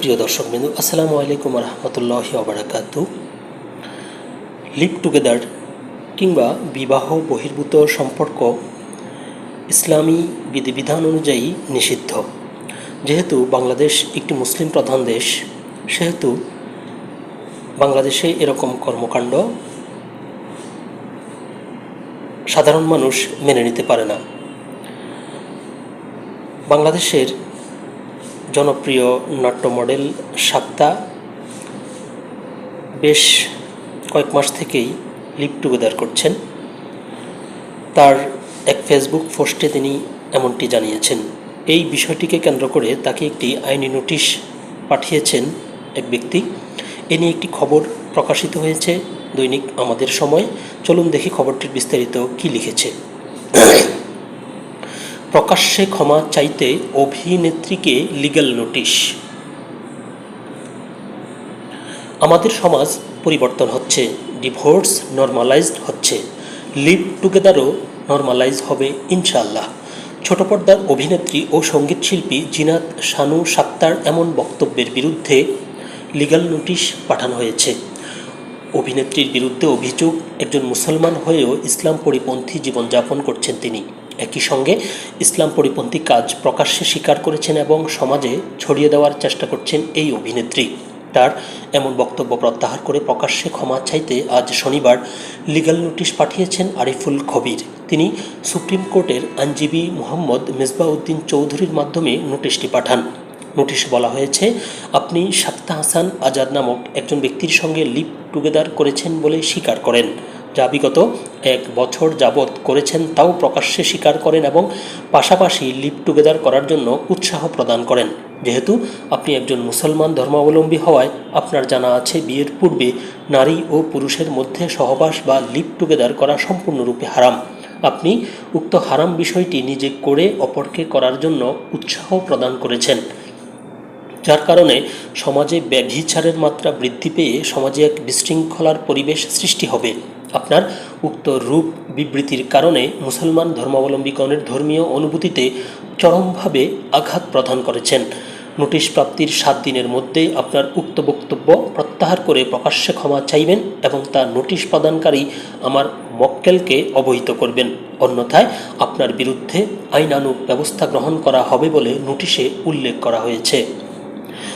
প্রিয় দর্শক বিন্দু, আসসালামু আলাইকুম রহমতুল্লাহ আবরাকাত লিভ টুগেদার কিংবা বিবাহ বহির্ভূত সম্পর্ক ইসলামী বিধিবিধান অনুযায়ী নিষিদ্ধ। যেহেতু বাংলাদেশ একটি মুসলিম প্রধান দেশ, সেহেতু বাংলাদেশে এরকম কর্মকাণ্ড সাধারণ মানুষ মেনে নিতে পারে না। বাংলাদেশের জনপ্রিয় নাট্য মডেল সাক্তা বেশ কয়েক মাস থেকেই লিভ টুগেদার করছেন। তার এক ফেসবুক পোস্টে তিনি এমনটি জানিয়েছেন, এই বিষয়টিকে কেন্দ্র করে তাকে একটি আইনি নোটিশ পাঠিয়েছেন এক ব্যক্তি। এ নিয়ে একটি খবর প্রকাশিত হয়েছে দৈনিক আমাদের সময়। চলুন দেখি খবরটির বিস্তারিত কি লিখেছে। প্রকাশ্যে ক্ষমা চাইতে অভিনেত্রীকে লিগ্যাল নোটিশ আমাদের সমাজ পরিবর্তন হচ্ছে ডিভোর্স নর্মালাইজড হচ্ছে লিভ টুগেদারও নর্মালাইজ হবে ইনশাল্লাহ ছোট পর্দার অভিনেত্রী ও সংগীত শিল্পী জিনাত শানু সাক্তার এমন বক্তব্যের বিরুদ্ধে লিগাল নোটিশ পাঠানো হয়েছে। অভিনেত্রীর বিরুদ্ধে অভিযোগ, একজন মুসলমান হয়েও ইসলাম পরিপন্থী জীবনযাপন করছেন তিনি। একই সঙ্গে ইসলাম পরিপন্থী কাজ প্রকাশ্যে স্বীকার করেছেন এবং সমাজে ছড়িয়ে দেওয়ার চেষ্টা করছেন এই অভিনেত্রী। তার এমন বক্তব্য প্রত্যাহার করে প্রকাশ্যে ক্ষমা চাইতে আজ শনিবার লিগ্যাল নোটিশ পাঠিয়েছেন আরিফুল খবির তিনি সুপ্রিম কোর্টের আইনজীবী মোহাম্মদ মেজবাউদ্দিন চৌধুরীর মাধ্যমে নোটিশটি পাঠান। নোটিশে বলা হয়েছে, আপনি সাক্তা হাসান আজাদ নামক একজন ব্যক্তির সঙ্গে লিপ টুগেদার করেছেন বলে স্বীকার করেন। যা বিগত এক বছর যাবৎ করেছেন, তাও প্রকাশ্যে স্বীকার করেন এবং পাশাপাশি লিভ টুগেদার করার জন্য উৎসাহ প্রদান করেন। যেহেতু আপনি একজন মুসলমান ধর্মাবলম্বী হওয়ায় আপনার জানা আছে, বিয়ের পূর্বে নারী ও পুরুষের মধ্যে সহবাস বা লিভ টুগেদার করা সম্পূর্ণরূপে হারাম। আপনি উক্ত হারাম বিষয়টি নিজে করে অপরকে করার জন্য উৎসাহ প্রদান করেছেন। যার কারণে সমাজে ব্যভিচারের মাত্রা বৃদ্ধি পেয়ে সমাজে এক বিশৃঙ্খলার পরিবেশ সৃষ্টি হবে। আপনার উক্ত রূপ বিবৃতির কারণে মুসলমান ধর্মাবলম্বীগণের ধর্মীয় অনুভূতিতে চরমভাবে আঘাত প্রদান করেছেন। নোটিশ প্রাপ্তির সাত দিনের মধ্যে আপনার উক্ত বক্তব্য প্রত্যাহার করে প্রকাশ্যে ক্ষমা চাইবেন এবং তা নোটিশ প্রদানকারী আমার মক্কেলকে অবহিত করবেন। অন্যথায় আপনার বিরুদ্ধে আইনানুগ ব্যবস্থা গ্রহণ করা হবে বলে নোটিশে উল্লেখ করা হয়েছে।